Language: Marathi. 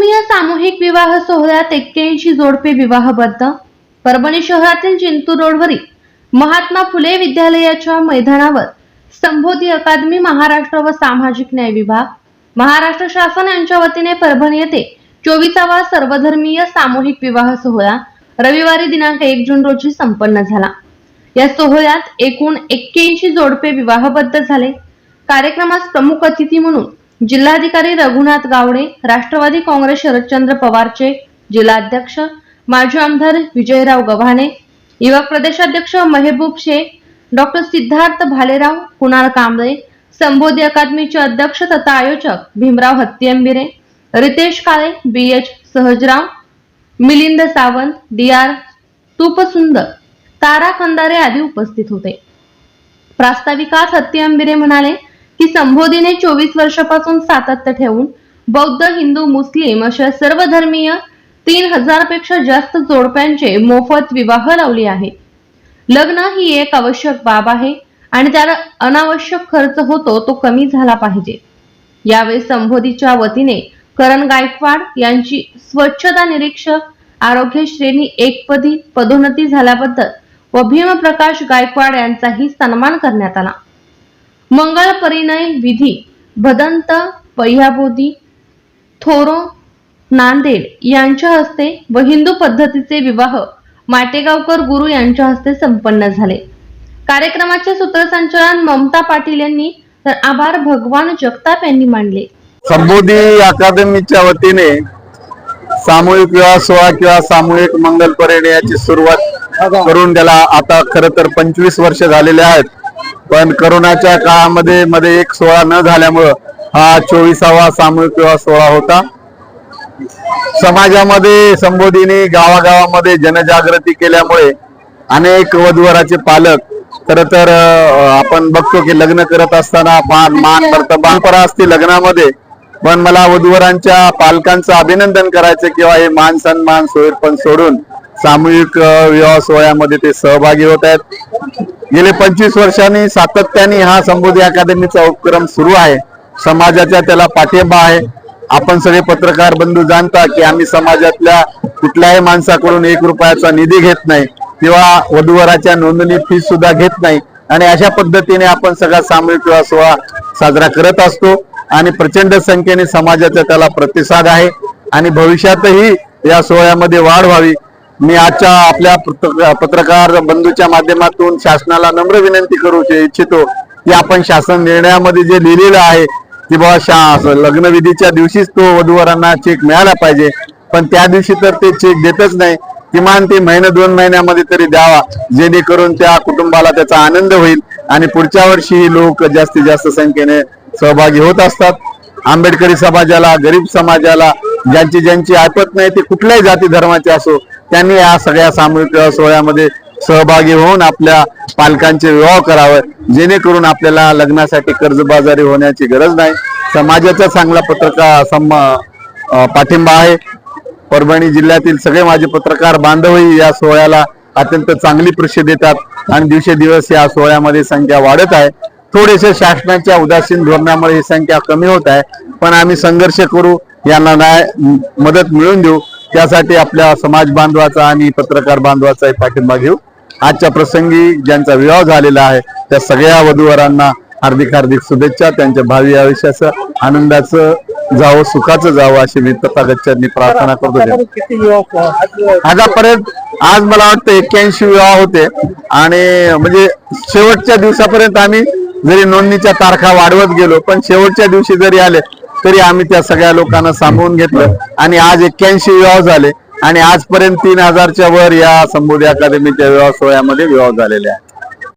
सर्वधर्मीय सामूहिक विवाह सोहळ्यात एक्क्याऐंशी जोडपे विवाहबद्ध. परभणी शहरातील जिंतूर रोडवरील महात्मा फुले विद्यालयाच्या मैदानावर संबोधी अकादमी महाराष्ट्र व सामाजिक न्याय विभाग. महाराष्ट्र शासन यांच्या वतीने परभणी येथे चोवीसावा सर्वधर्मीय सामूहिक विवाह सोहळा रविवारी दिनांक एक जून रोजी संपन्न झाला. या सोहळ्यात एकूण एक्क्याऐंशी जोडपे विवाहबद्ध झाले. कार्यक्रमास प्रमुख अतिथी म्हणून जिल्हाधिकारी रघुनाथ गावडे राष्ट्रवादी काँग्रेस शरदचंद्र पवारचे जिल्हाध्यक्ष माजी आमदार विजयराव गव्हाणे युवक प्रदेशाध्यक्ष मेहबूब शेख डॉक्टर सिद्धार्थ भालेराव कुणाल कांबळे संबोधी अकादमीचे अध्यक्ष तथा आयोजक Bhimrao Hattiambire Ritesh Kale B H Sahajrao Milind Sawant D R Tupsundar Tara Khandare आदी उपस्थित होते. प्रास्ताविकात हत्ती अंबिरे म्हणाले ही संबोधीने चोवीस वर्षापासून सातत्य ठेवून बौद्ध हिंदू मुस्लिम अशा सर्व धर्मीय तीन हजारपेक्षा जास्त जोडप्यांचे मोफत विवाह लावले आहे. लग्न ही एक आवश्यक बाब आहे आणि त्याला अनावश्यक खर्च होतो तो कमी झाला पाहिजे. यावेळी संबोधीच्या वतीने करण गायकवाड यांची स्वच्छता निरीक्षक आरोग्य श्रेणी एकपदी पदोन्नती झाल्याबद्दल व भीमप्रकाश गायकवाड यांचाही सन्मान करण्यात आला. मंगळ परिणय विधी भदंत पह्याबोधी थोरो नांदेड यांच्या हस्ते व हिंदू पद्धतीचे विवाह माटेगावकर गुरु यांच्या हस्ते संपन्न झाले. कार्यक्रमाचे सूत्रसंचालन ममता पाटील यांनी तर आभार भगवान जगताप यांनी मानले. संबोधी अकादमीच्या वतीने सामूहिक विवाह सोहळा किंवा सामूहिक मंगल परिणयाची याची सुरुवात करून त्याला आता खर तर पंचवीस वर्ष झालेले आहेत. पण करोनाच्या काळामध्ये मध्ये एक सोहळा न झाल्यामुळं हा चोवीसावा सामूहिक विवाह सोहळा होता. समाजामध्ये संबोधीने गावागावामध्ये जनजागृती केल्यामुळे अनेक वधूवराचे पालक खर तर आपण बघतो की लग्न करत असताना मान मान परंपरा असते लग्नामध्ये. पण मला वधूवरांच्या पालकांचं अभिनंदन करायचं किंवा हे मान सन्मान सोयीरपण सोडून सामूहिक विवाह सोहळ्यामध्ये ते सहभागी होत आहेत. गेले पंचवीस वर्षांनी सातत्याने हा संबोधी अकादमीचा उपक्रम सुरू आहे. समाजाचा त्याला पाठिंबा आहे. आपण सगळे पत्रकार बंधू जाणता की आम्ही समाजातल्या कुठल्याही माणसाकडून एक रुपयाचा निधी घेत नाही किंवा वधूवराच्या नोंदणी फी सुद्धा घेत नाही. आणि अशा पद्धतीने आपण सगळा सामूहिक विवाह सोहळा साजरा करत असतो आणि प्रचंड संख्येने समाजाचा त्याला प्रतिसाद आहे. आणि भविष्यातही या सोहळ्यामध्ये वाढ व्हावी मी आजच्या आपल्या पत्रकार बंधूच्या माध्यमातून शासनाला नम्र विनंती करू इच्छितो की आपण शासन निर्णयामध्ये जे लिहिलेलं आहे की बाबा शा लग्नविधीच्या दिवशीच तो वधूवरांना चेक मिळाला पाहिजे. पण त्या दिवशी तर ते चेक देतच नाही. किमान ते महिने दोन महिन्यामध्ये तरी द्यावा. जेणेकरून त्या कुटुंबाला त्याचा आनंद होईल आणि पुढच्या वर्षी लोक जास्तीत जास्त संख्येने सहभागी होत असतात. आंबेडकरी समाजाला गरीब समाजाला ज्यांची ज्यांची ऐपत नाही ते कुठल्याही जाती धर्माचे असो त्यांनी या सगळ्या सामूहिक विवाह सोहळ्यामध्ये सहभागी होऊन आपल्या पालकांचे विवाह करावं जेणेकरून आपल्याला लग्नासाठी कर्जबाजारी होण्याची गरज नाही. समाजाचा चांगला पत्रकार सम पाठिंबा आहे. परभणी जिल्ह्यातील सगळे माझे पत्रकार बांधवही या सोहळ्याला अत्यंत चांगली प्रसिद्ध देतात आणि दिवसेदिवस या सोहळ्यामध्ये संख्या वाढत आहे. थोडेसे शासनाच्या उदासीन धोरणामुळे ही संख्या कमी होत आहे. पण आम्ही संघर्ष करू यांना न्याय मदत मिळवून देऊ. त्यासाठी आपल्या समाज बांधवाचा आणि पत्रकार बांधवाचाही पाठिंबा घेऊ. आजच्या प्रसंगी ज्यांचा विवाह झालेला आहे त्या सगळ्या वधूवरांना हार्दिक हार्दिक शुभेच्छा. त्यांच्या भावी आयुष्याचं आनंदाचं जावं सुखाचं जावं अशी मी तथागतच्यांनी प्रार्थना करतो. किती आतापर्यंत आज मला वाटतं एक्क्याऐंशी विवाह होते. आणि म्हणजे शेवटच्या दिवसापर्यंत आम्ही जरी नोंदणीच्या तारखा वाढवत गेलो पण शेवटच्या दिवशी जरी आले तरी आम्ही त्या सगळ्या लोकांना सामावून घेतलं. आणि आज एक्क्याऐंशी विवाह झाले. आणि आजपर्यंत तीन हजारच्या वर या संबोधी अकादमीच्या विवाह सोहळ्यामध्ये विवाह झालेले आहेत.